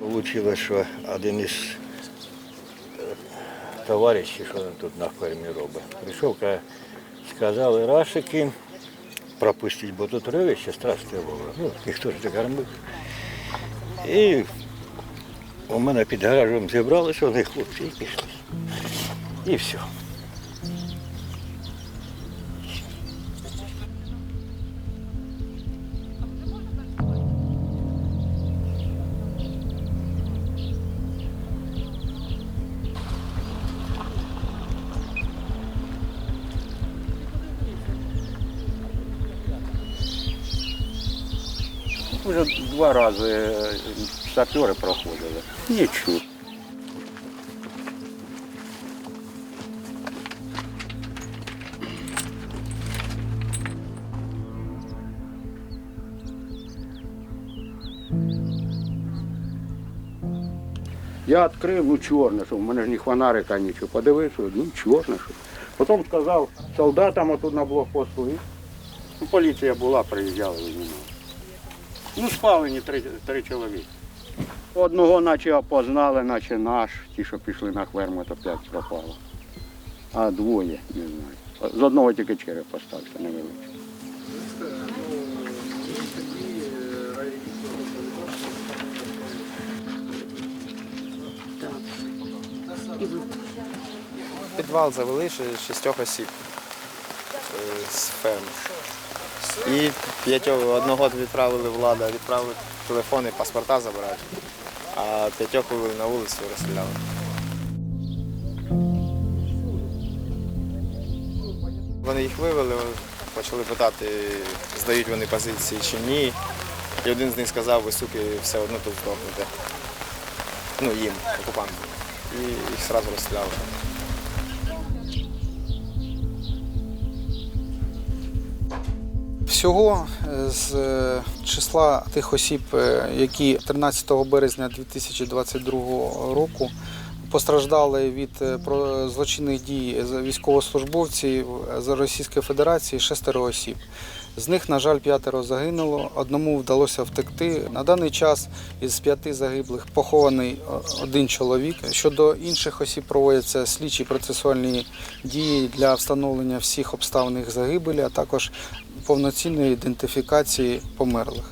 Получилось, що один із е, товаришів, що він тут на фермі робить, прийшов, каже, сказали рашики пропустити, бо тут ровище страшне було. Ну, ніхто ж не кормив. І у мене під гаражом зібралися вони хлопці і пішли. І все. Уже два рази е, сапери проходили. Нічого. Я відкрив, ну чорне, що в мене ж ні фонарика, нічого. Подивився, ну чорне. Що. Потім сказав солдатам отут на блокпосту. І, ну, поліція була, приїжджала знімали. Ну, спалені три, три чоловіки. Одного наче опознали, наче наш, ті, що пішли на ферму, то п'ять пропало. А двоє, не знаю. З одного тільки череп остався невеличкий. Підвал завели ще шістьох осіб е, з ферми. І п'ятьох одного відправили влада, відправили телефони, паспорта забрати, а п'ятьох вивели на вулицю і розстріляли. Вони їх вивели, почали питати, здають вони позиції чи ні. І один з них сказав, ви суки все одно тут здохнете. Ну їм, окупантам. І їх одразу розстріляли. Всього е, з е, числа тих осіб, е, які 13 березня 2022 року постраждали від злочинних дій військовослужбовців з Російської Федерації шестеро осіб. З них, на жаль, п'ятеро загинуло, одному вдалося втекти. На даний час із п'яти загиблих похований один чоловік. Щодо інших осіб проводяться слідчі процесуальні дії для встановлення всіх обставин їх загибелі, а також повноцінної ідентифікації померлих.